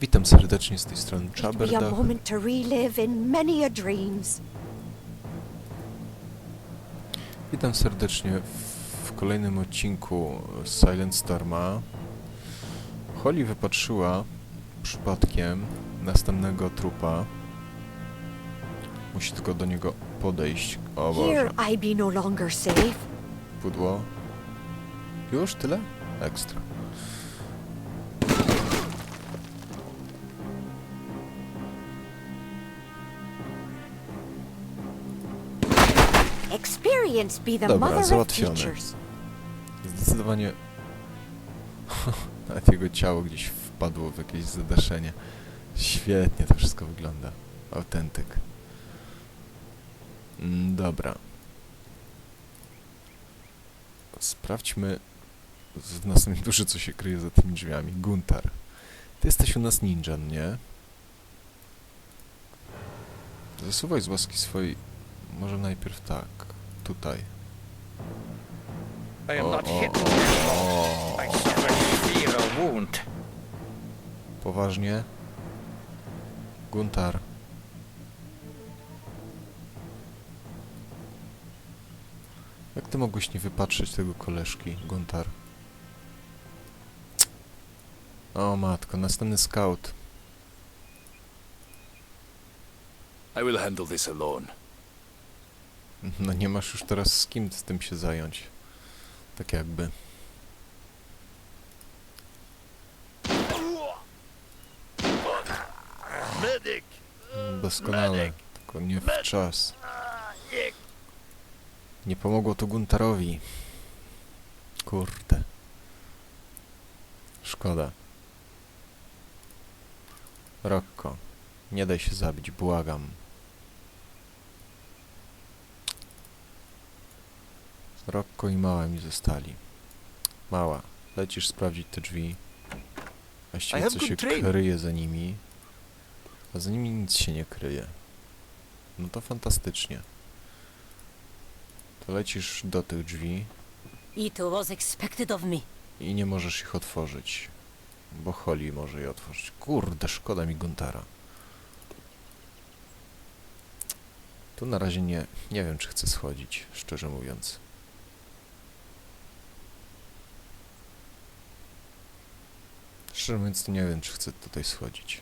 Witam serdecznie z tej strony It'd be a Chaberdach. moment to relive in many a dreams. Witam serdecznie w, kolejnym odcinku Silent Storma. Holly wypatrzyła przypadkiem następnego trupa. Musi tylko do niego podejść. O Here Boże, I be no longer safe. pudło. Już tyle? Ekstra. Dobra, teachers. Zdecydowanie nawet jego ciało gdzieś wpadło w jakieś zadaszenie. Świetnie to wszystko wygląda. Autentyk. Mm, Dobra. Sprawdźmy w następnej turze, co się kryje za tymi drzwiami. Guntar. Ty jesteś u nas ninja, nie? Zasuwaj z łaski swojej... Może najpierw tak. Tutaj. I am O, not o, hit. o, I o. suffer severe wound. Poważnie? Guntar. Jak ty mogłeś nie wypatrzeć tego koleżki, Guntar? O matko, następny scout. I will handle this alone. No nie masz już teraz z kim z tym się zająć. Tak jakby. Medic! Doskonale, tylko nie w czas. Nie pomogło to Guntarowi. Kurde. Szkoda. Rokko, nie daj się zabić, błagam. Rokko i Mała mi zostali. Mała, lecisz sprawdzić te drzwi. Właściwie co się kryje za nimi. A za nimi nic się nie kryje. No to fantastycznie. To lecisz do tych drzwi It was expected of me. i nie możesz ich otworzyć. Bo Holly może je otworzyć. Kurde, szkoda mi Guntara. Tu na razie nie, nie wiem, czy chcę schodzić, szczerze mówiąc. Mówiąc, to nie wiem, czy chcę tutaj schodzić.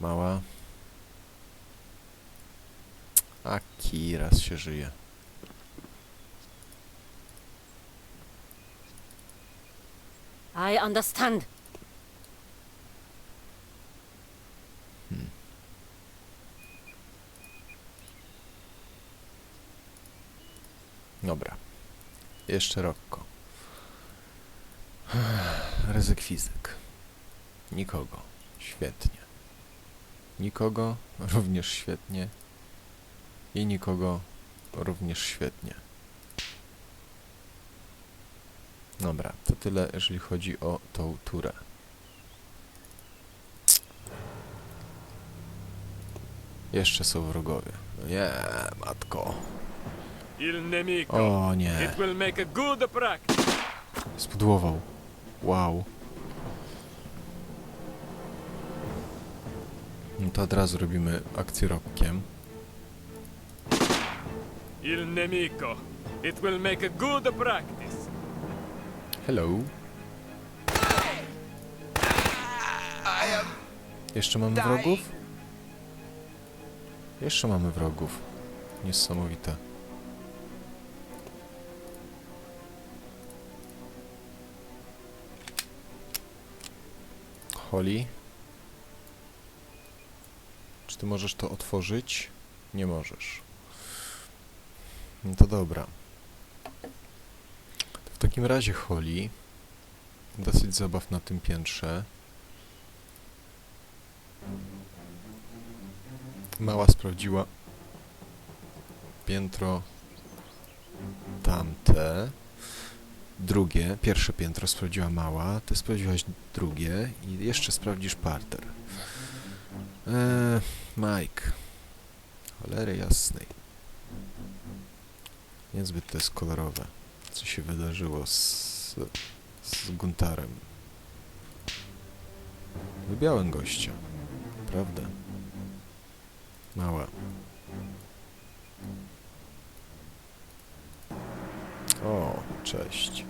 Mała. A raz się żyje. I understand. Hmm. Dobra. Jeszcze Rokko. Ryzyk fizyk. Nikogo. Świetnie. Nikogo. Również świetnie. I nikogo. Również świetnie. Dobra, to tyle, jeżeli chodzi o tą turę. Jeszcze są wrogowie. Nie, matko. O nie. Spudłował. Wow. No to od razu robimy akcję rokkiem. Il nemico. It will make a good practice. Hello. Jeszcze mamy wrogów? Jeszcze mamy wrogów. Niesamowite. Czy ty możesz to otworzyć? Nie możesz. No to dobra. W takim razie Holly, dosyć zabaw na tym piętrze. Mała sprawdziła piętro tamte. Drugie, pierwsze piętro sprawdziła mała, ty sprawdziłaś drugie i jeszcze sprawdzisz parter. Eee, Mike. Cholery jasnej. Niezbyt to jest kolorowe co się wydarzyło z, z Guntarem. Wybiałem gościa. Prawda? Mała. O, cześć.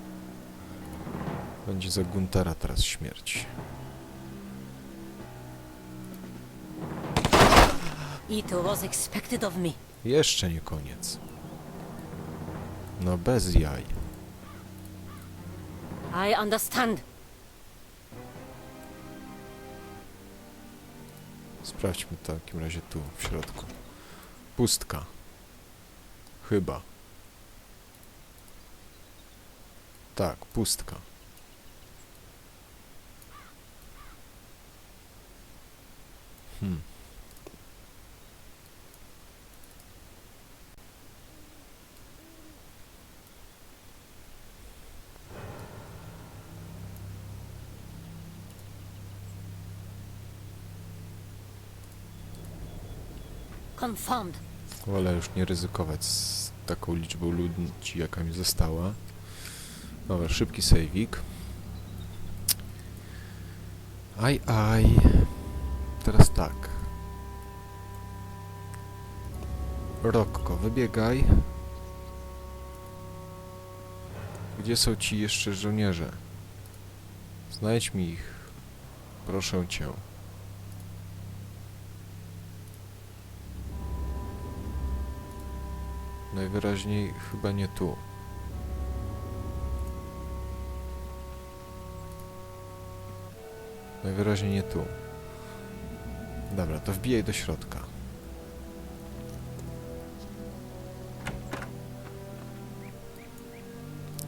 Będzie za Guntera teraz śmierć. It was expected of me. Jeszcze nie koniec. No bez jaj. I understand. Sprawdźmy w takim razie tu, w środku. Pustka. Chyba. Tak, pustka. Hmm. Wolę już nie ryzykować z taką liczbą ludzi, jaka mi została. Dobra, szybki sejwik. Aj, aj. Teraz tak. Rokko, wybiegaj. Gdzie są ci jeszcze żołnierze? Znajdź mi ich. Proszę cię. Najwyraźniej chyba nie tu. Najwyraźniej nie tu. Dobra, to wbijaj do środka.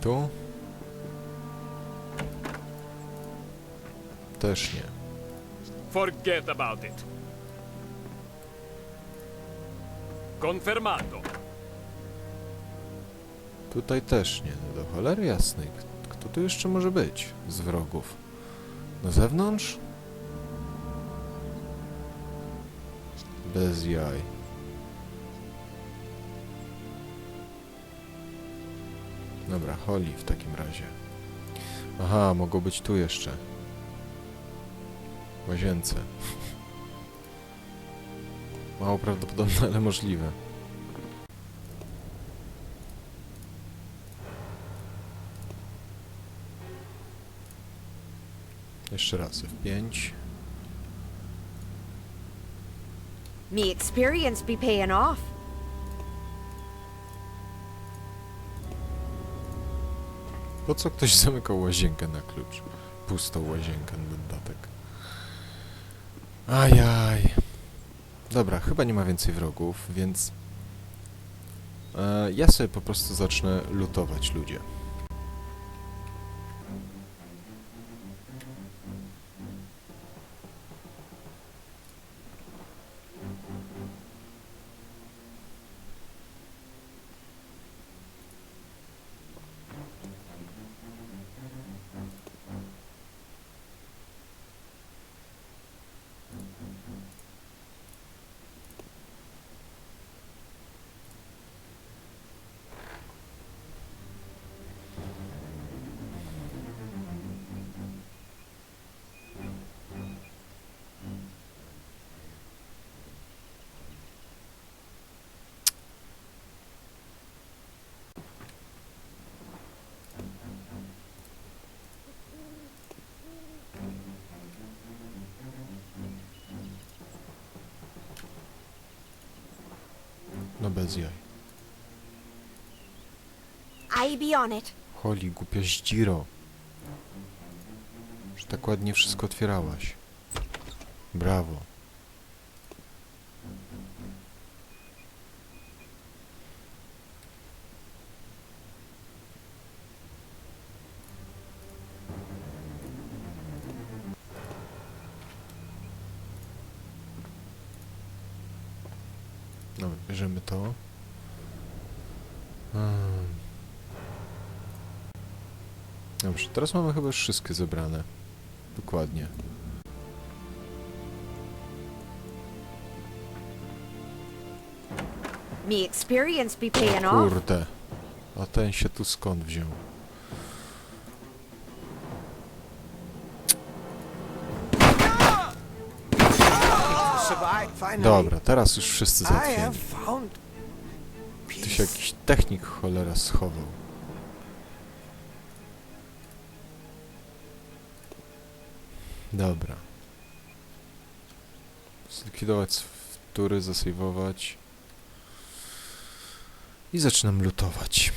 Tu? Też nie. Forget about it. Confermato. Tutaj też nie. No do cholery jasnej. Kto tu jeszcze może być z wrogów? Na zewnątrz? Bez jaj. Dobra, Holly w takim razie. Aha, mogą być tu jeszcze. W łazience. Mało prawdopodobne, ale możliwe. Jeszcze raz F5. Me experience be paying off. Po co ktoś zamykał łazienkę na klucz? Pustą łazienkę na dodatek. Ajaj. Dobra, chyba nie ma więcej wrogów, więc... E, ja sobie po prostu zacznę lutować ludzie. No bez jaj. I be on it. Holi, głupia zdziro. Że tak ładnie wszystko otwierałaś. Brawo. No, bierzemy to. Hmm. Dobrze, teraz mamy chyba już wszystkie zebrane. Dokładnie. Me experience be paying off. Kurde. A ten się tu skąd wziął? Dobra, teraz już wszyscy załatwieni. Tu się jakiś technik cholera schował. Dobra. Zlikwidować tury, zasejwować. I zaczynam lutować.